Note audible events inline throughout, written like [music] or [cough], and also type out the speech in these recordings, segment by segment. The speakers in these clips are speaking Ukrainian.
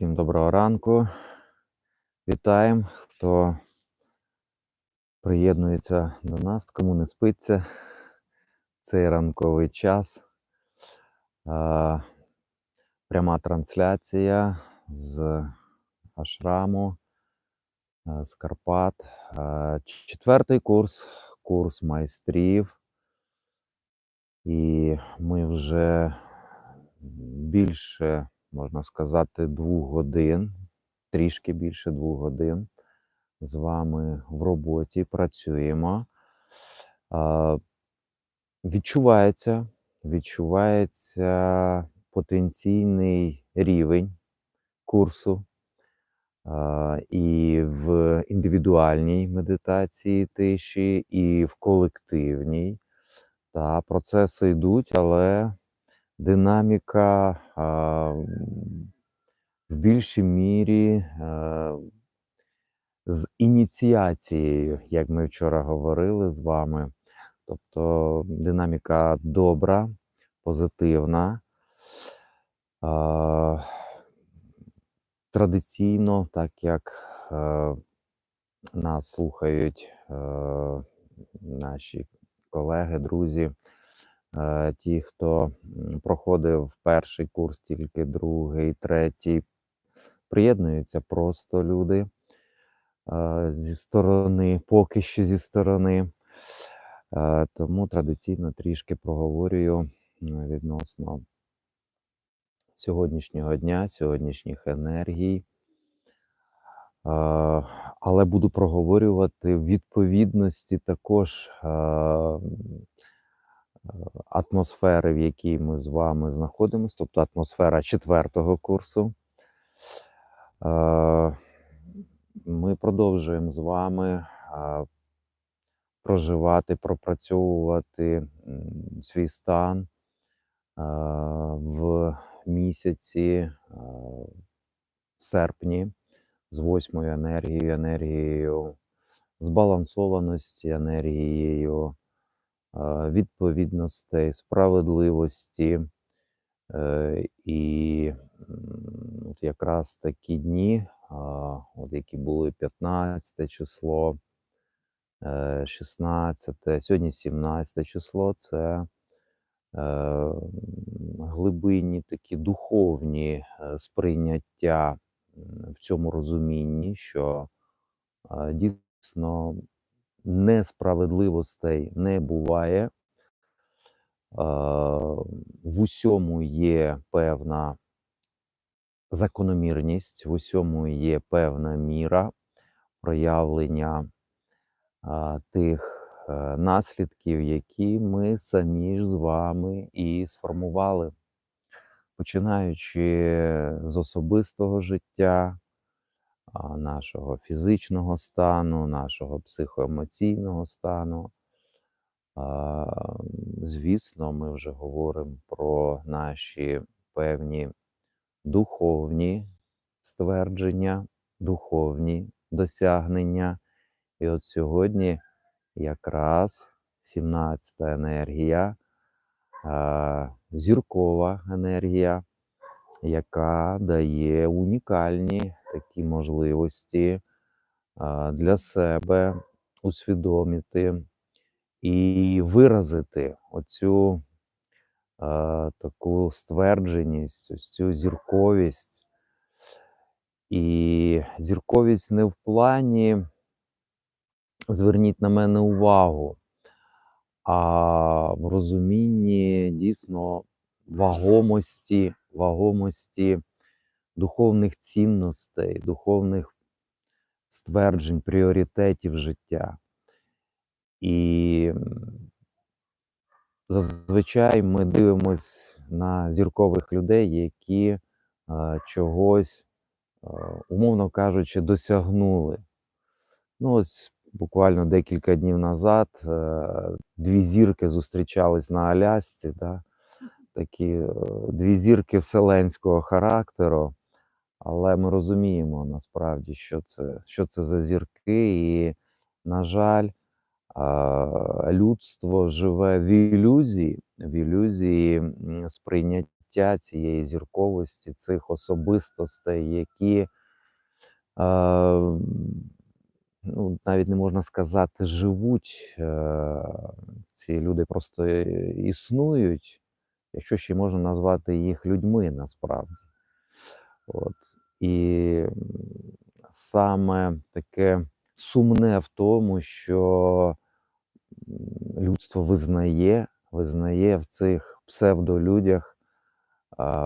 Всім доброго ранку. Вітаємо, хто приєднується до нас, кому не спиться цей ранковий час. Пряма трансляція з Ашраму, з Карпат. Четвертий курс, курс майстрів. І ми вже більше, можна сказати, двох годин, трішки більше двох годин з вами в роботі працюємо. Відчувається, відчувається потенційний рівень курсу. І в індивідуальній медитації тиші, і в колективній. Та процеси йдуть, але динаміка в більшій мірі а, з ініціацією, як ми вчора говорили з вами. Тобто динаміка добра, позитивна. Традиційно, так як е, нас слухають е, наші колеги, друзі, е, ті, хто проходив перший курс, тільки другий, третій, приєднуються просто люди е, зі сторони, поки що зі сторони. Е, Тому традиційно трішки проговорюю відносно сьогоднішнього дня, сьогоднішніх енергій. Е, Але буду проговорювати в відповідності також е, е, атмосфери, в якій ми з вами знаходимося, тобто атмосфера четвертого курсу. Е, Ми продовжуємо з вами е, проживати, пропрацьовувати свій стан е, в місяці серпні з восьмою енергією, енергією збалансованості, енергією відповідностей, справедливості. Е, І от якраз такі дні, от які були 15 число, е, 16, сьогодні 17 число, це е, глибинні такі духовні е, сприйняття в цьому розумінні, що е, дійсно несправедливостей не буває. Е, В усьому є певна закономірність, в усьому є певна міра проявлення тих е, наслідків, які ми самі ж з вами і сформували, починаючи з особистого життя, нашого фізичного стану, нашого психоемоційного стану. Звісно, ми вже говоримо про наші певні духовні ствердження, духовні досягнення. І от сьогодні якраз 17-та енергія, зіркова енергія, яка дає унікальні такі можливості для себе усвідомити і виразити оцю таку ствердженість, ось цю зірковість. І зірковість не в плані зверніть на мене увагу, а в розумінні дійсно вагомості, вагомості духовних цінностей, духовних стверджень, пріоритетів життя. І зазвичай ми дивимось на зіркових людей, які чогось, умовно кажучи, досягнули. Ну, ось буквально декілька днів назад е, дві зірки зустрічались на Алясці, да? такі е, дві зірки вселенського характеру. Але ми розуміємо насправді, що це, що це за зірки, і, на жаль, людство живе в ілюзії, в ілюзії сприйняття цієї зірковості, цих особистостей, які ну, навіть не можна сказати, живуть. Е, ці люди просто е, існують, якщо ще можна назвати їх людьми насправді. От. І саме таке сумне в тому, що людство визнає, визнає в цих псевдолюдях,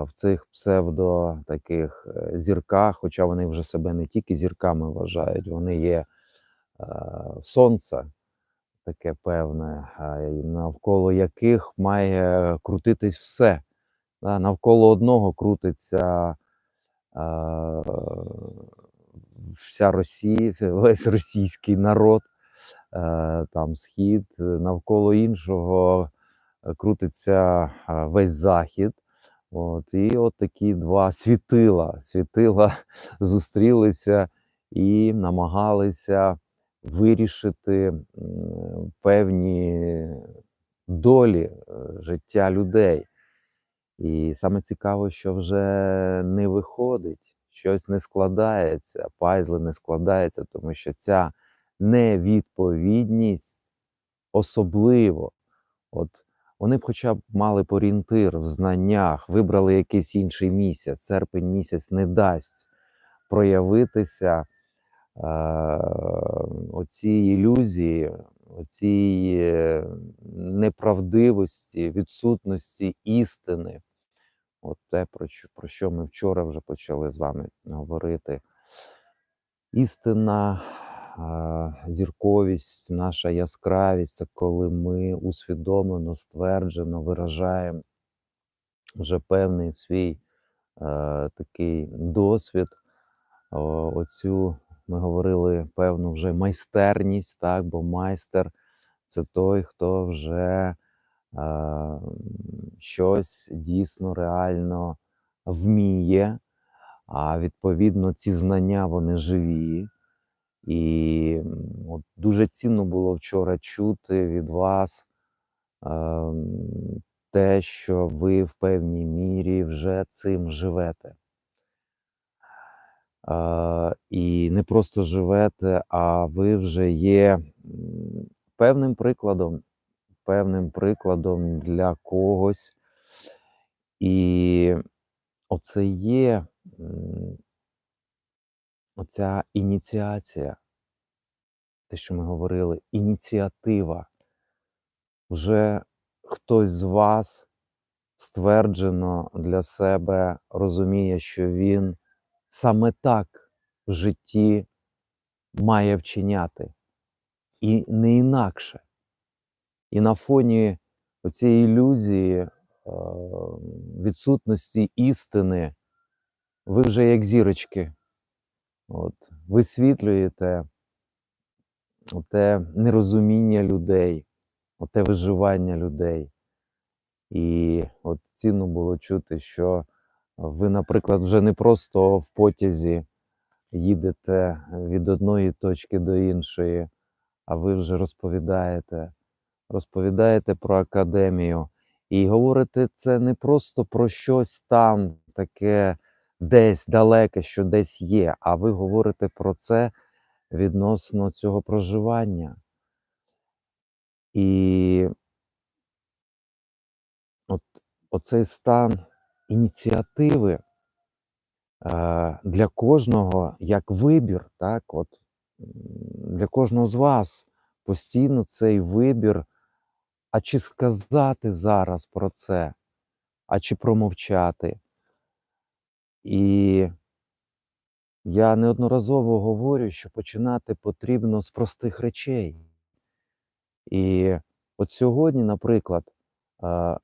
в цих псевдо таких е, зірках, хоча вони вже себе не тільки зірками вважають, вони є е, сонце таке певне, навколо яких має крутитись все. Навколо одного крутиться вся Росія, весь російський народ, е, там схід, навколо іншого е, крутиться весь захід. От, і от такі два світила. Світила [laughs] зустрілися і намагалися вирішити певні долі е, життя людей. І саме цікаво, що вже не виходить, щось не складається, пазли не складається, тому що ця невідповідність особливо. От вони б хоча б мали орієнтир в знаннях, вибрали якийсь інший місяць. Серпень місяць не дасть проявитися е, оцій ілюзії, оцій е, неправдивості, відсутності істини. От те, про що, ми вчора вже почали з вами говорити. Істина, зірковість, наша яскравість це коли ми усвідомлено, стверджено виражаємо вже певний свій е, такий досвід. Оцю ми говорили певну вже майстерність, так, бо майстер це той, хто вже е, щось дійсно реально вміє, а відповідно ці знання вони живі. І от дуже цінно було вчора чути від вас ем, те, що ви в певній мірі вже цим живете. А, і не просто живете, а ви вже є певним прикладом, певним прикладом для когось. І оце є оця ініціація, те, що ми говорили, ініціатива. Вже хтось з вас стверджено для себе розуміє, що він саме так в житті має вчиняти, і не інакше. І на фоні цієї ілюзії е, відсутності істини, ви вже як зірочки, от, висвітлюєте те нерозуміння людей, те виживання людей. І от цінно було чути, що ви, наприклад, вже не просто в потязі їдете від одної точки до іншої, а ви вже розповідаєте, розповідаєте про академію. І говорите це не просто про щось там таке десь далеке, що десь є, а ви говорите про це відносно цього проживання. І от оцей стан ініціативи е, для кожного як вибір, так, от для кожного з вас постійно цей вибір, а чи сказати зараз про це, а чи промовчати. І я неодноразово говорю, що починати потрібно з простих речей. І от сьогодні, наприклад, е,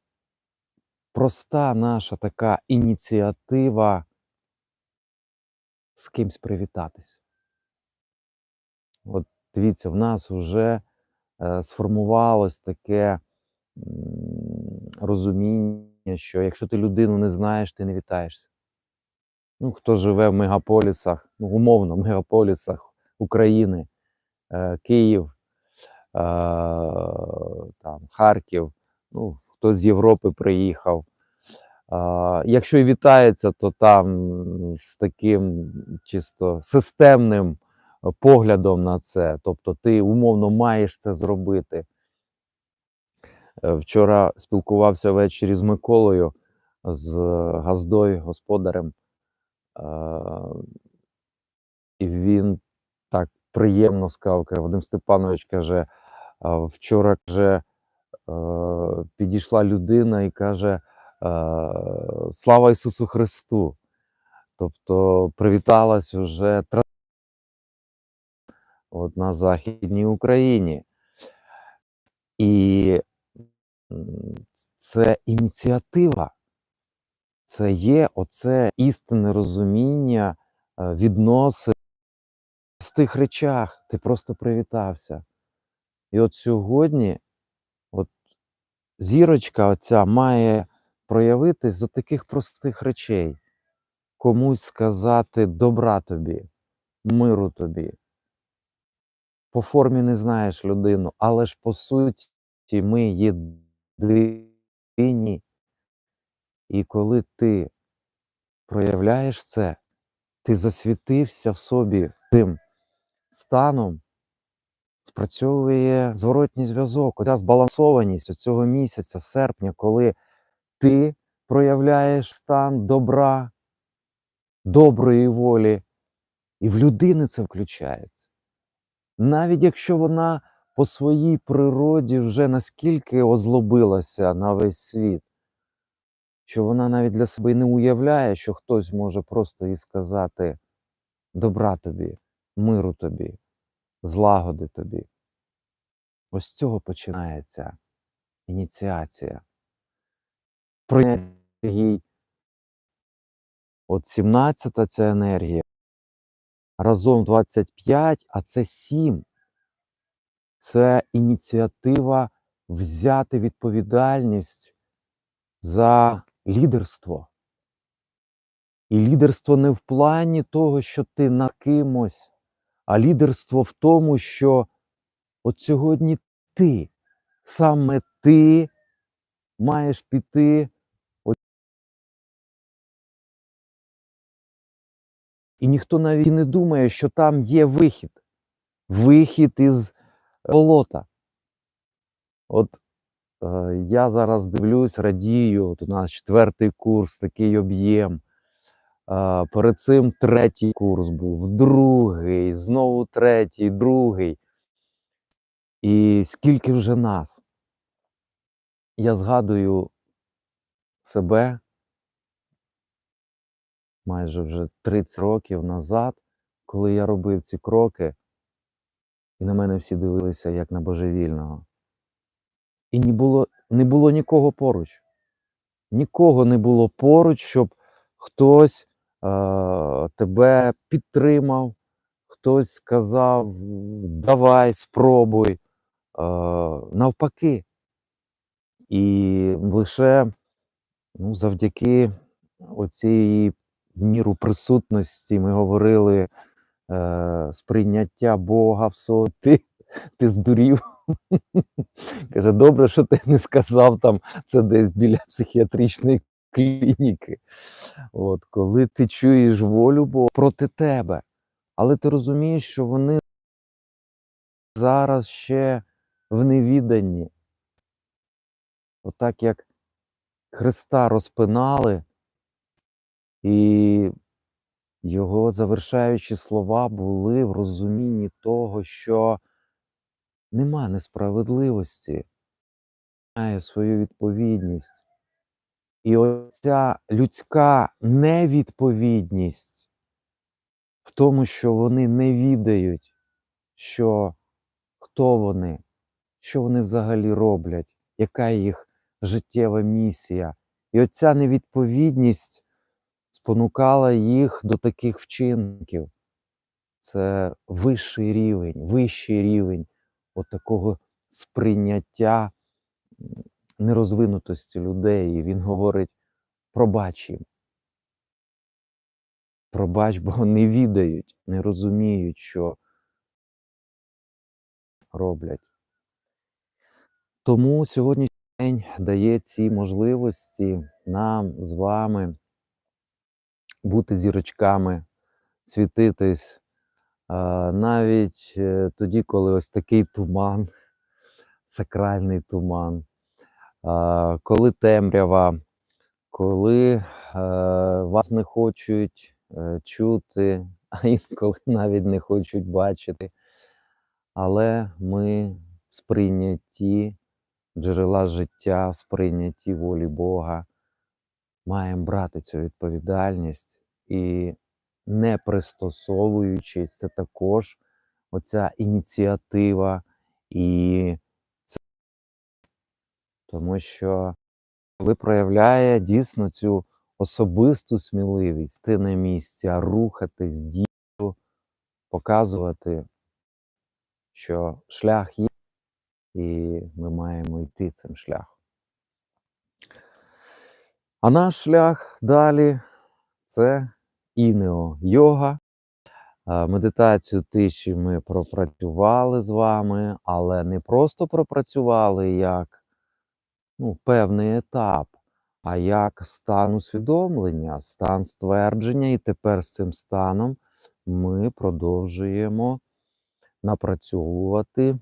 проста наша така ініціатива з кимсь привітатись. От дивіться, в нас вже е, сформувалось таке розуміння, що якщо ти людину не знаєш, ти не вітаєшся. Ну, хто живе в мегаполісах, ну, умовно, [laughs] в мегаполісах України, е, Київ, е, там, Харків, ну, хто з Європи приїхав, якщо і вітається, то там з таким чисто системним поглядом на це. Тобто ти умовно маєш це зробити. Е, Вчора спілкувався ввечері з Миколою, з Газдою, господарем. І він так приємно сказав, Вадим Степанович каже, вчора каже, підійшла людина і каже: е, Слава Ісусу Христу! Тобто привіталась уже от на Західній Україні. І це ініціатива, це є оце істинне розуміння е, відносин в тих речах. Ти просто привітався. І от сьогодні, зірочка оця має проявитись з таких простих речей. Комусь сказати добра тобі, миру тобі. По формі не знаєш людину, але ж по суті ми єдині. І коли ти проявляєш це, ти засвітився в собі тим станом, спрацьовує зворотній зв'язок, оця збалансованість цього місяця, серпня, коли ти проявляєш стан добра, доброї волі, і в людини це включається. Навіть якщо вона по своїй природі вже наскільки озлобилася на весь світ, що вона навіть для себе не уявляє, що хтось може просто їй сказати добра тобі, миру тобі, злагоди тобі. Ось з цього починається ініціація. Про енергії. От 17-та ця енергія. Разом 25, а це 7. Це ініціатива взяти відповідальність за лідерство. І лідерство не в плані того, що ти на кимось, а лідерство в тому, що от сьогодні ти, саме ти маєш піти. І ніхто навіть не думає, що там є вихід. Вихід із болота. От е, я зараз дивлюсь, радію, от у нас четвертий курс, такий об'єм. Перед цим третій курс був, другий, знову третій, другий. І скільки вже нас? Я згадую себе майже вже 30 років назад, коли я робив ці кроки, і на мене всі дивилися як на божевільного. І не було, не було нікого поруч. Нікого не було поруч, щоб хтось тебе підтримав, хтось сказав, давай, спробуй. Навпаки. І лише ну, завдяки оцій міру присутності ми говорили е, сприйняття Бога в собі. Ти, ти здурів. [laughs] Каже, добре, що ти не сказав там це десь біля психіатричної [laughs] клініки. От, коли ти чуєш волю Бога проти тебе, але ти розумієш, що вони зараз ще в невіданні. Отак як Христа розпинали, і його завершаючі слова були в розумінні того, що нема несправедливості, має свою відповідність. І оця людська невідповідність в тому, що вони не відають, що хто вони, що вони взагалі роблять, яка їх життєва місія. І оця невідповідність спонукала їх до таких вчинків. Це вищий рівень, вищий рівень от такого сприйняття нерозвинутості людей. І він говорить: пробач їм. Пробач, бо не відають, не розуміють, що роблять. Тому сьогоднішній день дає ці можливості нам з вами бути зірочками, світитись, навіть е, тоді, коли ось такий туман, сакральний туман, коли темрява, коли е, вас не хочуть е, чути, [laughs] а інколи навіть не хочуть бачити. Але ми в сприйнятті джерела життя, в сприйнятті волі Бога маємо брати цю відповідальність і не пристосовуючись, це також оця ініціатива і тому що ви проявляє дійсно цю особисту сміливість, ти на місці, а рухатись, дію, показувати, що шлях є, і ми маємо йти цим шляхом. А наш шлях далі це інео йога. Медитацію тиші ми пропрацювали з вами, але не просто пропрацювали як ну, певний етап, а як стан усвідомлення, стан ствердження, і тепер з цим станом ми продовжуємо напрацьовувати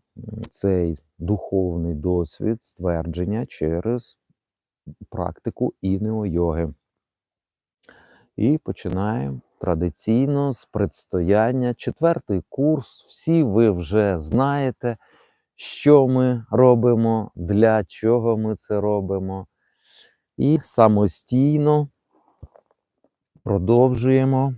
цей духовний досвід ствердження через практику інео-йоги. І починаємо традиційно з предстояння. Четвертий курс. Всі ви вже знаєте, що ми робимо, для чого ми це робимо. І самостійно продовжуємо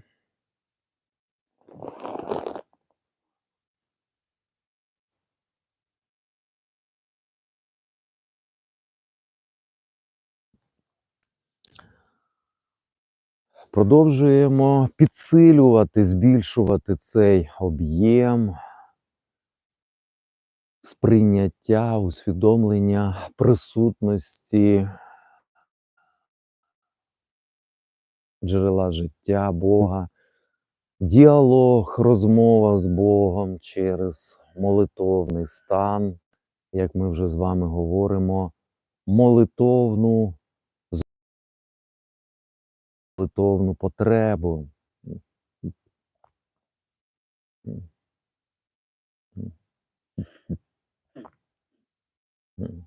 Продовжуємо підсилювати, збільшувати цей об'єм сприйняття, усвідомлення присутності джерела життя Бога, діалог, розмова з Богом через молитовний стан, як ми вже з вами говоримо, молитовну молитовну потребу. Mm.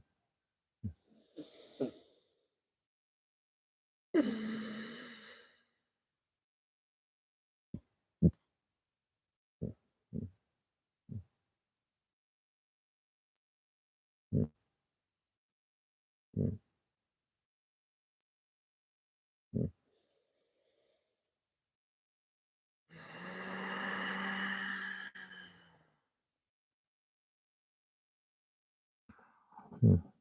Hmm.